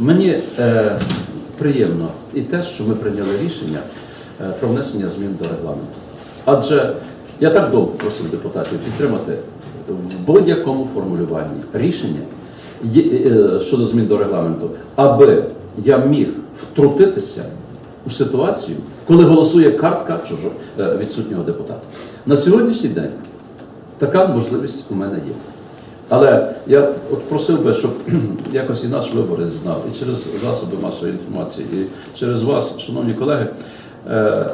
Мені е, приємно і те, що ми прийняли рішення е, про внесення змін до регламенту. Адже я так довго просив депутатів підтримати в будь-якому формулюванні рішення є- е, щодо змін до регламенту, аби я міг втрутитися в ситуацію, коли голосує картка чужо, е, відсутнього депутата. На сьогоднішній день така можливість у мене є. Але я от просив би, щоб якось і наш виборець знав, і через засоби масової інформації, і через вас, шановні колеги, е, е,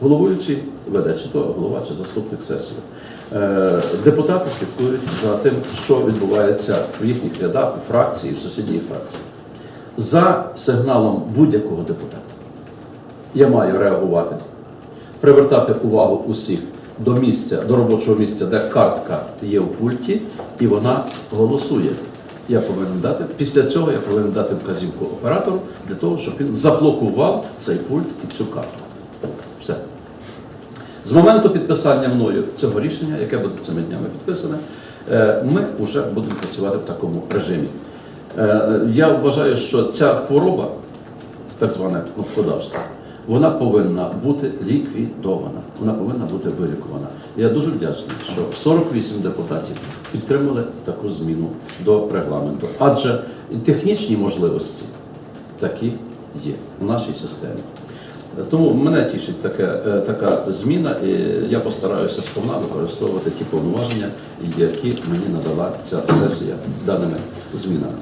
головуючий веде, чи то голова, чи заступник сесії. Е, Депутати слідкують за тим, що відбувається в їхніх рядах, у фракції, в сусідній фракції. За сигналом будь-якого депутата я маю реагувати, привертати увагу усіх до місця, до робочого місця, де картка є в пульті, і вона голосує. Я повинен дати. Після цього я повинен дати вказівку оператору для того, щоб він заблокував цей пульт і цю картку. Все. З моменту підписання мною цього рішення, яке буде цими днями підписане, е, ми вже будемо працювати в такому режимі. Е, Я вважаю, що ця хвороба, так зване кнопкодавство, вона повинна бути ліквідована, вона повинна бути вилікувана. Я дуже вдячний, що 48 депутатів підтримали таку зміну до регламенту, адже технічні можливості такі є в нашій системі. Тому мене тішить таке, е, така зміна, і я постараюся сповна використовувати ті повноваження, які мені надала ця сесія даними змінами.